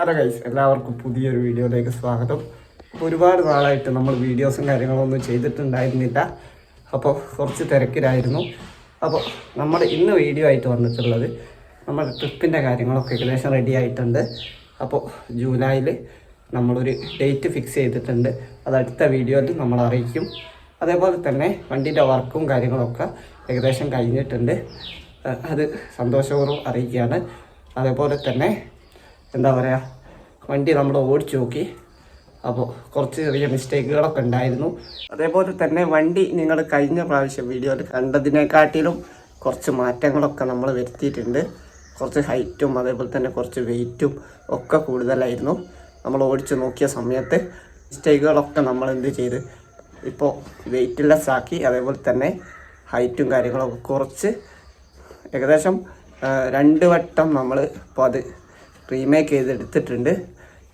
Hello guys എല്ലാവർക്കും പുതിയൊരു വീഡിയോയിലേക്ക് സ്വാഗതം. ഒരുപാട് നാളായിട്ട് നമ്മൾ വീഡിയോസും കാര്യങ്ങളൊന്നും ചെയ്തിട്ടുണ്ടായിരുന്നില്ല. അപ്പോൾ കുറച്ച് തിരക്കിലായിരുന്നു. അപ്പോൾ നമ്മൾ ഇന്ന് വീഡിയോ ആയിട്ട് വന്നിട്ടുള്ളത് നമ്മുടെ ട്രിപ്പിന്റെ കാര്യങ്ങളൊക്കെ ഏകദേശം റെഡി ആയിട്ടുണ്ട്. അപ്പോൾ ജൂലൈയിൽ നമ്മളൊരു ഡേറ്റ് ഫിക്സ് ചെയ്തിട്ടുണ്ട്. അത് അടുത്ത വീഡിയോയിൽ നമ്മൾ അറിയിക്കും. അതേപോലെ തന്നെ വണ്ടിന്റെ വർക്കും കാര്യങ്ങളൊക്കെ ഏകദേശം കഴിഞ്ഞിട്ടുണ്ട്. അത് സന്തോഷപൂർവം അറിയിക്കുകയാണ്. അതേപോലെ തന്നെ എന്താ പറയുക വണ്ടി നമ്മൾ ഓടിച്ചു നോക്കി. അപ്പോൾ കുറച്ച് ചെറിയ മിസ്റ്റേക്കുകളൊക്കെ ഉണ്ടായിരുന്നു. അതേപോലെ തന്നെ വണ്ടി നിങ്ങൾ കഴിഞ്ഞ പ്രാവശ്യം വീഡിയോയിൽ കണ്ടതിനെക്കാട്ടിലും കുറച്ച് മാറ്റങ്ങളൊക്കെ നമ്മൾ വരുത്തിയിട്ടുണ്ട്. കുറച്ച് ഹൈറ്റും അതേപോലെ തന്നെ കുറച്ച് വെയിറ്റും ഒക്കെ കൂടുതലായിരുന്നു. നമ്മൾ ഓടിച്ചു നോക്കിയ സമയത്ത് മിസ്റ്റേക്കുകളൊക്കെ നമ്മൾ എന്ത് ചെയ്ത് ഇപ്പോൾ വെയിറ്റ് ലെസ് ആക്കി അതേപോലെ തന്നെ ഹൈറ്റും കാര്യങ്ങളൊക്കെ കുറച്ച് ഏകദേശം രണ്ട് വട്ടം നമ്മൾ ഇപ്പോൾ അത് റീമേക്ക് ചെയ്തെടുത്തിട്ടുണ്ട്.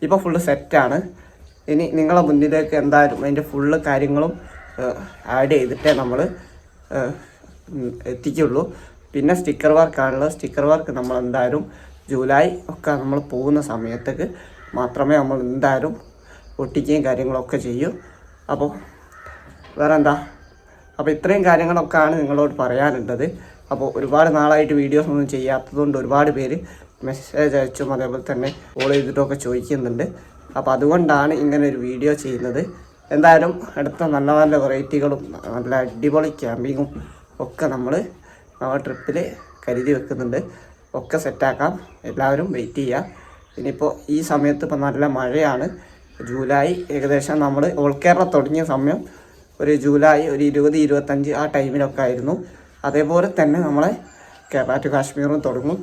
ഇപ്പോൾ ഫുള്ള് സെറ്റാണ് ഇനി നിങ്ങളെ മുന്നിലേക്ക് എന്തായാലും അതിന്റെ ഫുള്ള് കാര്യങ്ങളും ആഡ് ചെയ്തിട്ടേ നമ്മൾ എത്തിക്കുള്ളൂ. പിന്നെ സ്റ്റിക്കർ വർക്കാണുള്ളത് സ്റ്റിക്കർ വർക്ക് നമ്മൾ എന്തായാലും ജൂലൈ ഒക്കെ നമ്മൾ പോകുന്ന സമയത്തേക്ക് മാത്രമേ നമ്മൾ എന്തായാലും ഒട്ടിക്കുകയും കാര്യങ്ങളൊക്കെ ചെയ്യൂ. അപ്പോൾ വേറെ എന്താ അപ്പോൾ ഇത്രയും കാര്യങ്ങളൊക്കെയാണ് നിങ്ങളോട് പറയാനുള്ളത്. അപ്പോൾ ഒരുപാട് നാളായിട്ട് വീഡിയോസ് ഒന്നും ചെയ്യാത്തതുകൊണ്ട് ഒരുപാട് പേര് മെസ്സേജ് അയച്ചും അതേപോലെ തന്നെ കോൾ ചെയ്തിട്ടൊക്കെ ചോദിക്കുന്നുണ്ട്. അപ്പോൾ അതുകൊണ്ടാണ് ഇങ്ങനെ ഒരു വീഡിയോ ചെയ്യുന്നത്. എന്തായാലും അടുത്ത നല്ല നല്ല വെറൈറ്റികളും നല്ല അടിപൊളി ക്യാമ്പിങ്ങും ഒക്കെ നമ്മൾ നമ്മുടെ ട്രിപ്പിൽ കരുതി വെക്കുന്നുണ്ട്. ഒക്കെ സെറ്റാക്കാം എല്ലാവരും വെയിറ്റ് ചെയ്യുക ഇനിയിപ്പോൾ ഈ സമയത്ത് ഇപ്പോൾ നല്ല മഴയാണ്. ജൂലൈ ഏകദേശം നമ്മൾ ഓൾ കേരള തുടങ്ങിയ സമയം ഒരു ജൂലൈ ഒരു ഇരുപത് ഇരുപത്തഞ്ച് ആ ടൈമിലൊക്കെ ആയിരുന്നു. അതേപോലെ തന്നെ നമ്മളെ കേരള ടു കാശ്മീറും തുടങ്ങും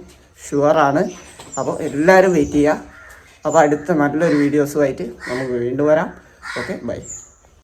ഷുവറാണ് അപ്പോൾ എല്ലാവരും വെയിറ്റ് ചെയ്യുക. അപ്പോൾ അടുത്ത നല്ലൊരു വീഡിയോസുമായിട്ട് നമുക്ക് വീണ്ടും വരാം. Okay bye